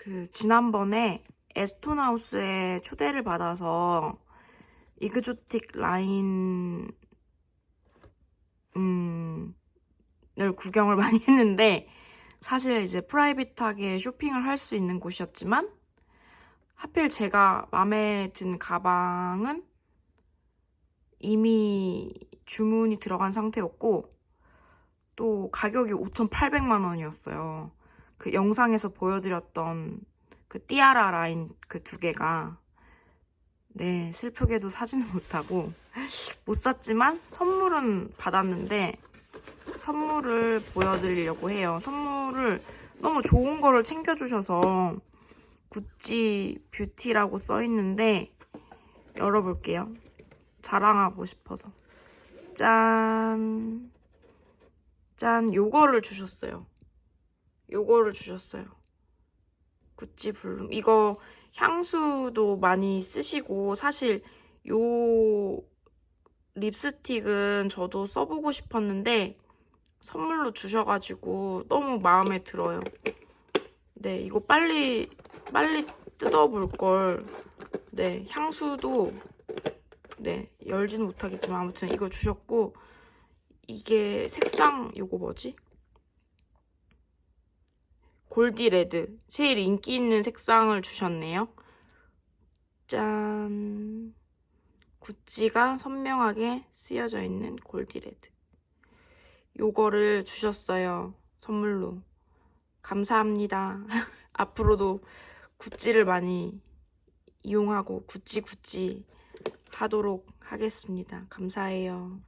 그 지난번에 에스톤하우스에 초대를 받아서 이그조틱 라인 음, 을 구경을 많이 했는데 사실 이제 프라이빗하게 쇼핑을 할 수 있는 곳이었지만 하필 제가 마음에 든 가방은 이미 주문이 들어간 상태였고 또 가격이 5,800만 원이었어요. 그 영상에서 보여드렸던 그 띠아라 라인 그 두 개가 네 슬프게도 사지는 못하고 못 샀지만 선물은 받았는데 선물을 보여드리려고 해요. 선물을 너무 좋은 거를 챙겨주셔서 구찌 뷰티라고 써있는데 열어볼게요. 자랑하고 싶어서. 짠. 짠. 요거를 주셨어요. 요거를 주셨어요. 구찌 블룸. 이거 향수도 많이 쓰시고 사실 요 립스틱은 저도 써보고 싶었는데 선물로 주셔가지고 너무 마음에 들어요. 네, 이거 빨리 빨리 뜯어볼 걸. 네, 향수도 네 열지는 못하겠지만 아무튼 이거 주셨고 이게 색상 요거 뭐지? 골디 레드 제일 인기 있는 색상을 주셨네요. 짠. 구찌가 선명하게 쓰여져 있는 골디 레드. 요거를 주셨어요. 선물로. 감사합니다. 앞으로도 구찌를 많이 이용하고 구찌 구찌 하도록 하겠습니다. 감사해요.